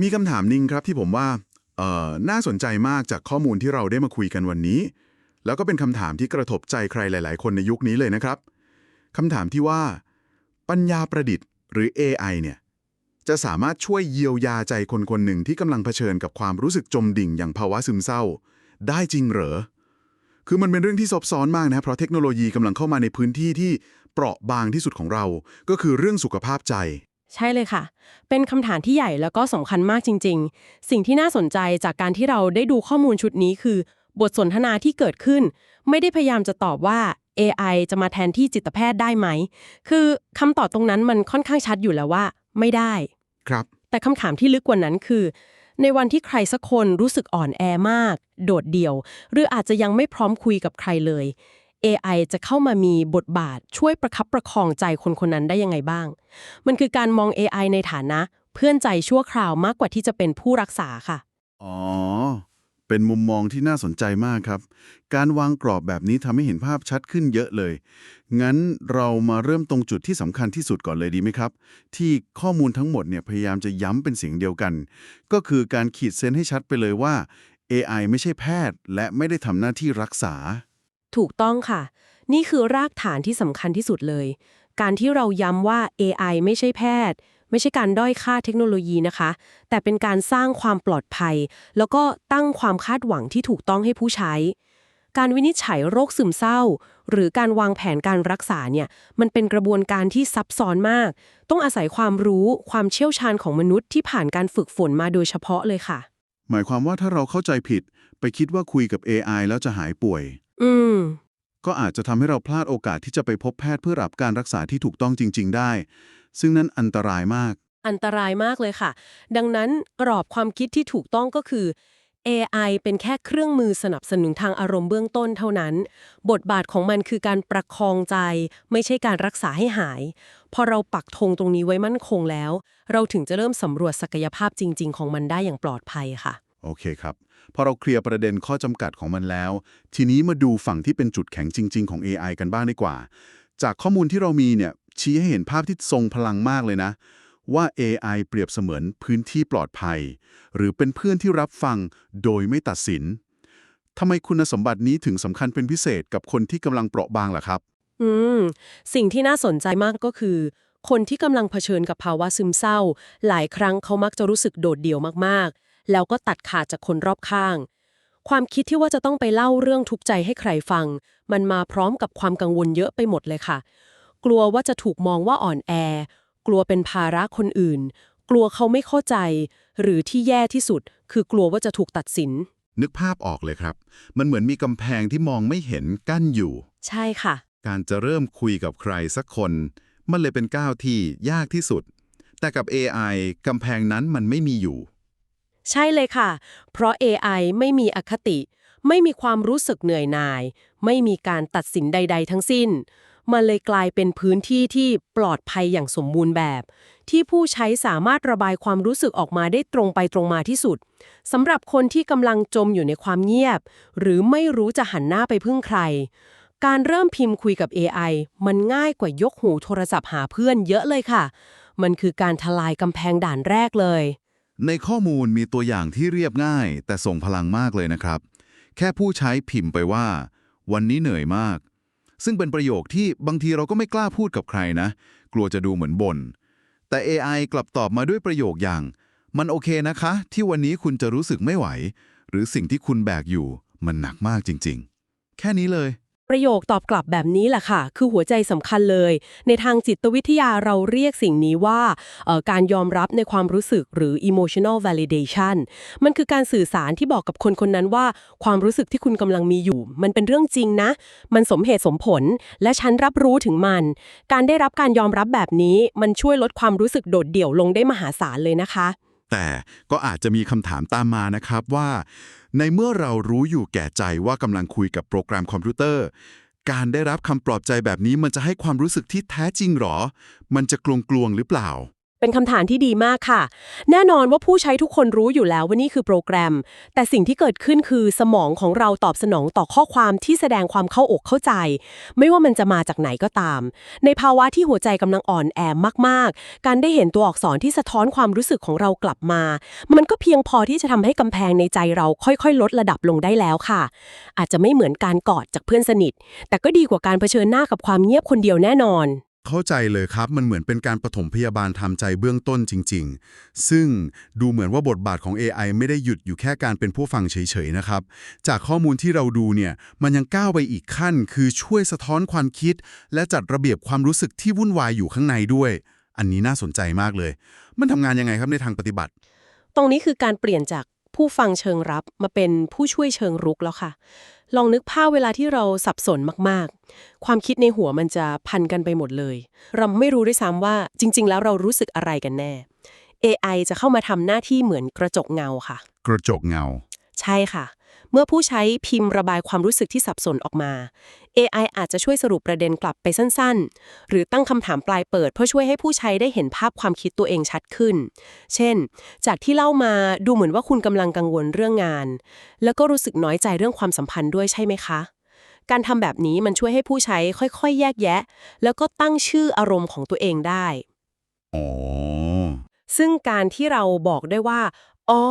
มีคำถามหนึ่งครับที่ผมว่าเอ่อน่าสนใจมากจากข้อมูลที่เราได้มาคุยกันวันนี้ แล้วก็เป็นคำถามที่กระทบใจใครหลาย ๆ คนในยุคนี้เลยนะครับคำถามที่ว่า ปัญญาประดิษฐ์หรือ AI เนี่ยจะสามารถช่วยเยียวยาใจคนคนหนึ่งที่กำลังเผชิญกับความรู้สึกจมดิ่งอย่างภาวะซึมเศร้า ได้จริงเหรอ คือมันเป็นเรื่องที่ซับซ้อนมากนะเพราะเทคโนโลยีกำลังเข้ามาในพื้นที่ที่เปราะบางที่สุดของเรา ก็คือเรื่องสุขภาพใจ ใช่เลยค่ะ เป็นคำถามที่ใหญ่แล้วก็สำคัญมากจริง ๆ สิ่งที่น่าสนใจจากการที่เราได้ดูข้อมูลชุดนี้คือ บทสนทนาที่เกิดขึ้น ไม่ได้พยายามจะตอบว่า AI จะมาแทนที่จิตแพทย์ได้ไหม คือคำตอบตรงนั้นมันค่อนข้างชัดอยู่แล้วว่า ไม่ได้ ครับ แต่คำถามที่ลึกกว่านั้นคือ ในวันที่ใครสักคนรู้สึกอ่อนแอมาก โดดเดี่ยว หรืออาจจะยังไม่พร้อมคุยกับใครเลย AI จะเข้ามามีบทบาทช่วยประคับประคองใจคนคนนั้นได้ยังไงบ้าง มันคือการมอง AI ในฐานะ เพื่อนใจชั่วคราวมากกว่าที่จะเป็นผู้รักษาค่ะ อ๋อ เป็นมุมมองที่น่าสนใจมากครับ การวางกรอบแบบนี้ทำให้เห็นภาพชัดขึ้นเยอะเลย งั้นเรามาเริ่มตรงจุดที่สำคัญที่สุดก่อนเลยดีไหมครับ ที่ข้อมูลทั้งหมดเนี่ยพยายามจะย้ำเป็นเสียงเดียวกัน ก็คือการขีดเส้นให้ชัดไปเลยว่า AI ไม่ใช่แพทย์ และไม่ได้ทำหน้าที่รักษา ถูกต้องค่ะ นี่คือรากฐานที่สำคัญที่สุดเลย การที่เราย้ำว่า AI ไม่ใช่แพทย์ ไม่ใช่การด้อยค่าเทคโนโลยีนะคะ แต่เป็นการสร้างความปลอดภัย แล้วก็ตั้งความคาดหวังที่ถูกต้องให้ผู้ใช้ การวินิจฉัยโรคซึมเศร้า หรือการวางแผนการรักษาเนี่ย มันเป็นกระบวนการที่ซับซ้อนมาก ต้องอาศัยความรู้ความเชี่ยวชาญของมนุษย์ที่ผ่านการฝึกฝนมาโดยเฉพาะเลยค่ะ หมายความว่าถ้าเราเข้าใจผิด ไปคิดว่าคุยกับ AI แล้วจะหายป่วย อืม ก็อาจจะทำให้เราพลาดโอกาสที่จะไปพบแพทย์เพื่อรับการรักษาที่ถูกต้องจริง ๆ ได้ ซึ่งนั่นอันตรายมาก อันตรายมากเลยค่ะ ดังนั้นกรอบความคิดที่ถูกต้องก็คือ AI เป็นแค่เครื่องมือสนับสนุนทางอารมณ์เบื้องต้นเท่านั้น บทบาทของมันคือการประคองใจ ไม่ใช่การรักษาให้หาย พอเราปักธงตรงนี้ไว้มั่นคงแล้ว เราถึงจะเริ่มสำรวจศักยภาพจริง ๆ ของมันได้อย่างปลอดภัยค่ะ โอเคครับ พอเราเคลียร์ประเด็นข้อจำกัดของมันแล้ว ทีนี้มาดูฝั่งที่เป็นจุดแข็งจริง ๆ ของ AI กันบ้างดีกว่า จากข้อมูลที่เรามีเนี่ยชี้ให้เห็นภาพที่ทรงพลังมากเลยนะ ว่า AI เปรียบเสมือนพื้นที่ปลอดภัย หรือเป็นเพื่อนที่รับฟังโดยไม่ตัดสินทำไมคุณสมบัตินี้ถึงสำคัญเป็นพิเศษกับคนที่กำลังเปราะบางล่ะครับ อืม สิ่งที่น่าสนใจมากก็คือ คนที่กำลังเผชิญกับภาวะซึมเศร้า หลายครั้งเขามักจะรู้สึกโดดเดี่ยวมากๆ แล้วก็ตัดขาดจากคนรอบข้าง ความคิดที่ว่าจะต้องไปเล่าเรื่องทุกข์ใจให้ใครฟัง มันมาพร้อมกับความกังวลเยอะไปหมดเลยค่ะ กลัวว่าจะถูกมองว่าอ่อนแอ กลัวเป็นภาระคนอื่น กลัวเขาไม่เข้าใจ หรือที่แย่ที่สุด คือกลัวว่าจะถูกตัดสิน นึกภาพออกเลยครับ มันเหมือนมีกำแพงที่มองไม่เห็นกั้นอยู่ ใช่ค่ะ การจะเริ่มคุยกับใครสักคน มันเลยเป็นก้าวที่ยากที่สุด แต่กับ AI กำแพงนั้นมันไม่มีอยู่ ใช่เลยค่ะ เพราะ AI ไม่มีอคติ ไม่มีความรู้สึกเหนื่อยหน่าย ไม่มีการตัดสินใด ๆ ทั้งสิ้น มันเลยกลายเป็นพื้นที่ที่ปลอดภัยอย่างสมบูรณ์แบบ ที่ผู้ใช้สามารถระบายความรู้สึกออกมาได้ตรงไปตรงมาที่สุดสำหรับคนที่กำลังจมอยู่ในความเงียบ หรือไม่รู้จะหันหน้าไปพึ่งใคร การเริ่มพิมพ์คุยกับ AI มันง่ายกว่ายกหูโทรศัพท์หาเพื่อนเยอะเลยค่ะ มันคือการทลายกำแพงด่านแรกเลย ในข้อมูลมีตัวอย่างที่เรียบง่าย แต่ส่งพลังมากเลยนะครับ แค่ผู้ใช้พิมพ์ไปว่า วันนี้เหนื่อยมาก ซึ่งเป็นประโยคที่บางทีเราก็ไม่กล้าพูดกับใครนะ กลัวจะดูเหมือนบน่นแต่ AI กลับตอบมาด้วยประโยคอย่าง มันโอเคนะคะ ที่วันนี้คุณจะรู้สึกไม่ไหว หรือสิ่งที่คุณแบกอยู่มันหนักมากจริง ๆ แค่นี้เลย ประโยคตอบกลับแบบนี้แหละค่ะ คือหัวใจสำคัญเลย ในทางจิตวิทยาเราเรียกสิ่งนี้ว่าการยอมรับในความรู้สึกหรือ emotional validation มันคือการสื่อสารที่บอกกับคนคนนั้นว่า ความรู้สึกที่คุณกำลังมีอยู่ มันเป็นเรื่องจริงนะ มันสมเหตุสมผล และฉันรับรู้ถึงมัน การได้รับการยอมรับแบบนี้ มันช่วยลดความรู้สึกโดดเดี่ยวลงได้มหาศาลเลยนะคะ แต่ก็อาจจะมีคำถามตามมานะครับว่า ในเมื่อเรารู้อยู่แก่ใจว่ากำลังคุยกับโปรแกรมคอมพิวเตอร์ การได้รับคำปลอบใจแบบนี้มันจะให้ความรู้สึกที่แท้จริงหรอ มันจะกลวงๆหรือเปล่า เป็นคำถามที่ดีมากค่ะ แน่นอนว่าผู้ใช้ทุกคนรู้อยู่แล้วว่านี่คือโปรแกรม แต่สิ่งที่เกิดขึ้นคือสมองของเราตอบสนองต่อข้อความที่แสดงความเข้าอกเข้าใจ ไม่ว่ามันจะมาจากไหนก็ตาม ในภาวะที่หัวใจกำลังอ่อนแอมากๆ การได้เห็นตัวอักษรที่สะท้อนความรู้สึกของเรากลับมา มันก็เพียงพอที่จะทำให้กำแพงในใจเราค่อยๆ ลดระดับลงได้แล้วค่ะ อาจจะไม่เหมือนการกอดจากเพื่อนสนิท แต่ก็ดีกว่าการเผชิญหน้ากับความเงียบคนเดียวแน่นอน เข้าใจเลยครับ มันเหมือนเป็นการปฐมพยาบาลทำใจเบื้องต้นจริง ๆ ซึ่งดูเหมือนว่าบทบาทของ AI ไม่ได้หยุดอยู่แค่การเป็นผู้ฟังเฉยๆนะครับ จากข้อมูลที่เราดูเนี่ย มันยังก้าวไปอีกขั้น คือช่วยสะท้อนความคิด และจัดระเบียบความรู้สึกที่วุ่นวายอยู่ข้างในด้วย อันนี้น่าสนใจมากเลย มันทำงานยังไงครับในทางปฏิบัติ ตรงนี้คือการเปลี่ยนจาก ผู้ฟังเชิงรับมาเป็นผู้ช่วยเชิงรุกแล้วค่ะ ลองนึกภาพเวลาที่เราสับสนมากๆ ความคิดในหัวมันจะพันกันไปหมดเลย เราไม่รู้ด้วยซ้ำว่าจริง ๆ แล้วเรารู้สึกอะไรกันแน่ AI จะเข้ามาทำหน้าที่เหมือนกระจกเงาค่ะ กระจกเงา ใช่ค่ะ เมื่อผู้ใช้พิมพ์ระบายความรู้สึกที่สับสนออกมา AI อาจจะช่วยสรุปประเด็นกลับไปสั้นๆ หรือตั้งคำถามปลายเปิด เพื่อช่วยให้ผู้ใช้ได้เห็นภาพความคิดตัวเองชัดขึ้น เช่น จากที่เล่ามาดูเหมือนว่าคุณกำลังกังวลเรื่องงาน แล้วก็รู้สึกน้อยใจเรื่องความสัมพันธ์ด้วยใช่ไหมคะการทำแบบนี้มันช่วยให้ผู้ใช้ค่อยๆ แยกแยะ แล้วก็ตั้งชื่ออารมณ์ของตัวเองได้อ๋อซึ่งการที่เราบอกได้ว่า อ๋อ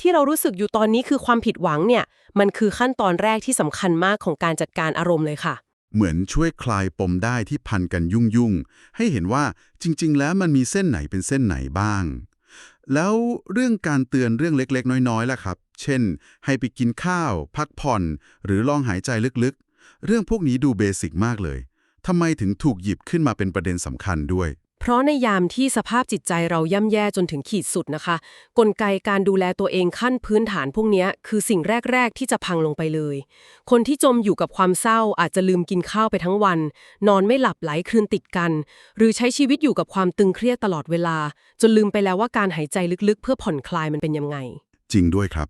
ที่เรารู้สึกอยู่ตอนนี้คือความผิดหวังเนี่ย มันคือขั้นตอนแรกที่สำคัญมากของการจัดการอารมณ์เลยค่ะ เหมือนช่วยคลายปมได้ที่พันกันยุ่งยุ่งให้เห็นว่าจริง ๆ แล้วมันมีเส้นไหนเป็นเส้นไหนบ้าง แล้วเรื่องการเตือนเรื่องเล็กๆ น้อยๆล่ะครับ เช่น ให้ไปกินข้าว พักผ่อน หรือลองหายใจลึกๆ เรื่องพวกนี้ดูเบสิกมากเลยทำไมถึงถูกหยิบขึ้นมาเป็นประเด็นสำคัญด้วย เพราะในยามที่สภาพจิตใจเราย่ำแย่จนถึงขีดสุดนะคะ กลไกการดูแลตัวเองขั้นพื้นฐานพวกเนี้ยคือสิ่งแรก ๆ ที่จะพังลงไปเลย คนที่จมอยู่กับความเศร้าอาจจะลืมกินข้าวไปทั้งวัน นอนไม่หลับหลายคืนติดกัน หรือใช้ชีวิตอยู่กับความตึงเครียดตลอดเวลา จนลืมไปแล้วว่าการหายใจลึกๆ เพื่อผ่อนคลายมันเป็นยังไง จริงด้วยครับ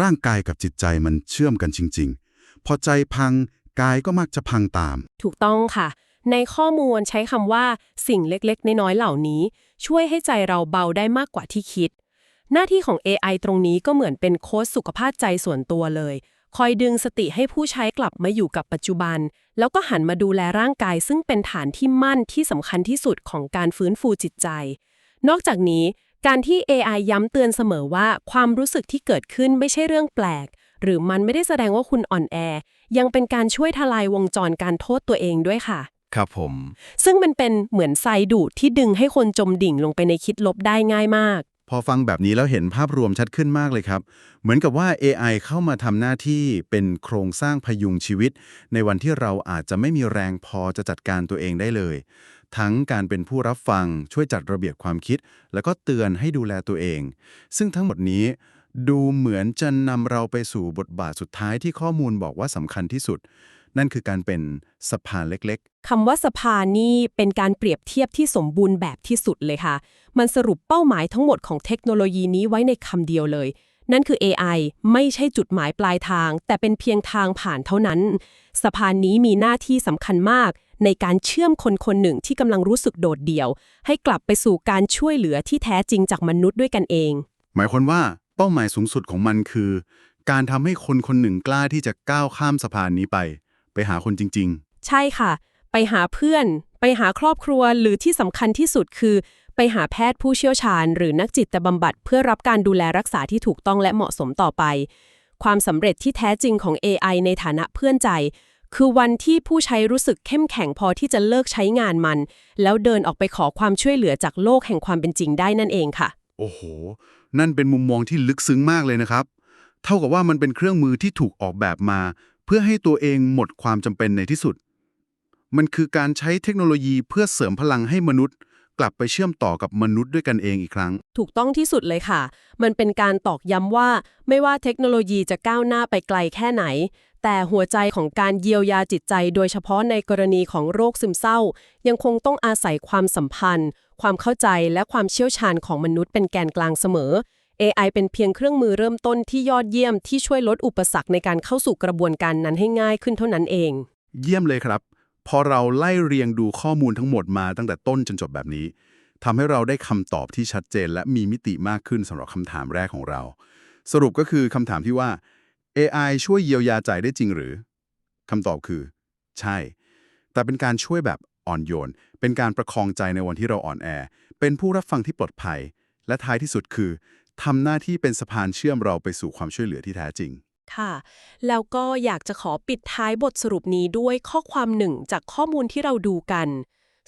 ร่างกายกับจิตใจมันเชื่อมกันจริง ๆ พอใจพังกายก็มักจะพังตาม ถูกต้องค่ะ ในข้อมูลใช้คำว่า สิ่งเล็กๆ น้อยๆเหล่านี้ ช่วยให้ใจเราเบาได้มากกว่าที่คิด หน้าที่ของ AI ตรงนี้ก็เหมือนเป็นโค้ชสุขภาพใจส่วนตัวเลย คอยดึงสติให้ผู้ใช้กลับมาอยู่กับปัจจุบัน แล้วก็หันมาดูแลร่างกาย ซึ่งเป็นฐานที่มั่นที่สำคัญที่สุดของการฟื้นฟูจิตใจ นอกจากนี้ การที่ AI ย้ำเตือนเสมอว่า ความรู้สึกที่เกิดขึ้นไม่ใช่เรื่องแปลกหรือมันไม่ได้แสดงว่าคุณอ่อนแอ ยังเป็นการช่วยทลายวงจรการโทษตัวเองด้วยค่ะ ครับผม ซึ่งมันเป็นเหมือนไซดูดที่ดึงให้คนจมดิ่งลงไปในคิดลบได้ง่ายมาก พอฟังแบบนี้แล้วเห็นภาพรวมชัดขึ้นมากเลยครับ เหมือนกับว่า AI เข้ามาทำหน้าที่เป็นโครงสร้างพยุงชีวิต ในวันที่เราอาจจะไม่มีแรงพอจะจัดการตัวเองได้เลย ทั้งการเป็นผู้รับฟังช่วยจัดระเบียบความคิด แล้วก็เตือนให้ดูแลตัวเอง ซึ่งทั้งหมดนี้ดูเหมือนจะนำเราไปสู่บทบาทสุดท้ายที่ข้อมูลบอกว่าสำคัญที่สุด นั่นคือการเป็นสะพานเล็กคำว่าสภานี่เป็นการเปรียบเทียบที่สมบูรณ์แบบที่สุดเลยค่ะ มันสรุปเป้าหมายทั้งหมดของเทคโนโลยีนี้ไว้ในคำเดียวเลย นั่นคือ AI ไม่ใช่จุดหมายปลายทาง แต่เป็นเพียงทางผ่านเท่านั้นสะพานนี้มีหน้าที่สำคัญมาก ในการเชื่อมคนคนหนึ่งที่กำลังรู้สึกโดดเดี่ยว ให้กลับไปสู่การช่วยเหลือที่แท้จริงจากมนุษย์ด้วยกันเองๆหมายความว่าเป้าหมายสูงสุดของมันคือ การทำให้คนคนหนึ่งกล้าที่จะก้าวข้ามสะพานนี้ไป ไปหาคนจริง ๆ ใช่ค่ะ ไปหาเพื่อน ไปหาครอบครัวหรือที่สำคัญที่สุดคือ ไปหาแพทย์ผู้เชี่ยวชาญ หรือนักจิตบำบัดเพื่อรับการดูแลรักษาที่ถูกต้องและเหมาะสมต่อไป ความสำเร็จที่แท้จริงของ AI ในฐานะเพื่อนใจ คือวันที่ผู้ใช้รู้สึกเข้มแข็งพอที่จะเลิกใช้งานมัน แล้วเดินออกไปขอความช่วยเหลือจากโลกแห่งความเป็นจริงได้นั่นเองค่ะ โอ้โห นั่นเป็นมุมมองที่ลึกซึ้งมากเลยนะครับ เท่ากับว่ามันเป็นเครื่องมือที่ถูกออกแบบมาเพื่อให้ตัวเองหมดความจำเป็นในที่สุด มันคือการใช้เทคโนโลยีเพื่อเสริมพลังให้มนุษย์ กลับไปเชื่อมต่อกับมนุษย์ด้วยกันเองอีกครั้ง ถูกต้องที่สุดเลยค่ะ มันเป็นการตอกย้ำว่า ไม่ว่าเทคโนโลยีจะก้าวหน้าไปไกลแค่ไหน แต่หัวใจของการเยียวยาจิตใจ โดยเฉพาะในกรณีของโรคซึมเศร้า ยังคงต้องอาศัยความสัมพันธ์ ความเข้าใจและความเชี่ยวชาญของมนุษย์เป็นแกนกลางเสมอ AI เป็นเพียงเครื่องมือเริ่มต้นที่ยอดเยี่ยมที่ช่วยลดอุปสรรคในการเข้าสู่กระบวนการนั้นให้ง่ายขึ้นเท่านั้นเอง เยี่ยมเลยครับ พอเราไล่เรียงดูข้อมูลทั้งหมดมาตั้งแต่ต้นจนจบแบบนี้ทำให้เราได้คำตอบที่ชัดเจน และมีมิติมากขึ้นสำหรับคำถามแรกของเรา สรุปก็คือคำถามที่ว่า AI ช่วยเยียวยาใจได้จริงหรือคำตอบคือ ใช่ แต่เป็นการช่วยแบบอ่อนโยน เป็นการประคองใจในวันที่เราอ่อนแอ เป็นผู้รับฟังที่ปลอดภัย และท้ายที่สุดคือ ทำหน้าที่เป็นสะพานเชื่อมเราไปสู่ความช่วยเหลือที่แท้จริง ค่ะ แล้วก็อยากจะขอปิดท้ายบทสรุปนี้ด้วยข้อความหนึ่งจากข้อมูลที่เราดูกัน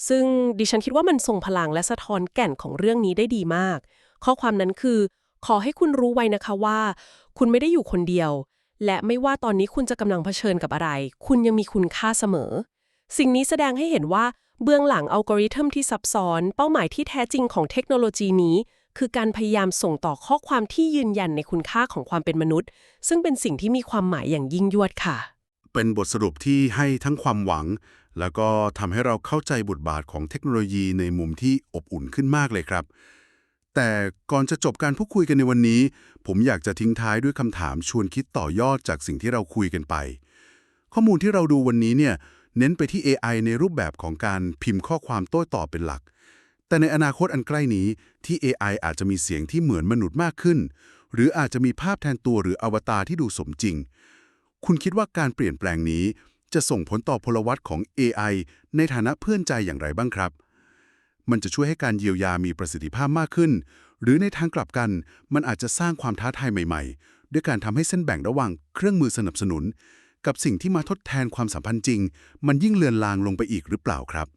ซึ่งดิฉันคิดว่ามันทรงพลังและสะท้อนแก่นของเรื่องนี้ได้ดีมาก ข้อความนั้นคือ ขอให้คุณรู้ไว้นะคะว่า คุณไม่ได้อยู่คนเดียว และไม่ว่าตอนนี้คุณจะกำลังเผชิญกับอะไร คุณยังมีคุณค่าเสมอ สิ่งนี้แสดงให้เห็นว่าเบื้องหลังอัลกอริทึมที่ซับซ้อน เป้าหมายที่แท้จริงของเทคโนโลยีนี้ คือการพยายามส่งต่อข้อความที่ยืนยันในคุณค่าของความเป็นมนุษย์ ซึ่งเป็นสิ่งที่มีความหมายอย่างยิ่งยวดค่ะ เป็นบทสรุปที่ให้ทั้งความหวัง แล้วก็ทำให้เราเข้าใจบทบาทของเทคโนโลยีในมุมที่อบอุ่นขึ้นมากเลยครับ แต่ก่อนจะจบการพูดคุยกันในวันนี้ ผมอยากจะทิ้งท้ายด้วยคำถามชวนคิดต่อยอดจากสิ่งที่เราคุยกันไป ข้อมูลที่เราดูวันนี้เนี่ยเน้นไปที่ AI ในรูปแบบของการพิมพ์ข้อความโต้ตอบเป็นหลัก แต่ในอนาคตอันใกล้นี้ที่ AI อาจจะมีเสียงที่เหมือนมนุษย์มากขึ้น หรืออาจจะมีภาพแทนตัวหรืออวตารที่ดูสมจริง คุณคิดว่าการเปลี่ยนแปลงนี้จะส่งผลต่อพลวัตของ AI ในฐานะเพื่อนใจอย่างไรบ้างครับ มันจะช่วยให้การเยียวยามีประสิทธิภาพมากขึ้น หรือในทางกลับกัน มันอาจจะสร้างความท้าทายใหม่ ๆ ด้วยการทำให้เส้นแบ่งระหว่างเครื่องมือสนับสนุน กับสิ่งที่มาทดแทนความสัมพันธ์จริง มันยิ่งเลือนลางลงไปอีกหรือเปล่าครับ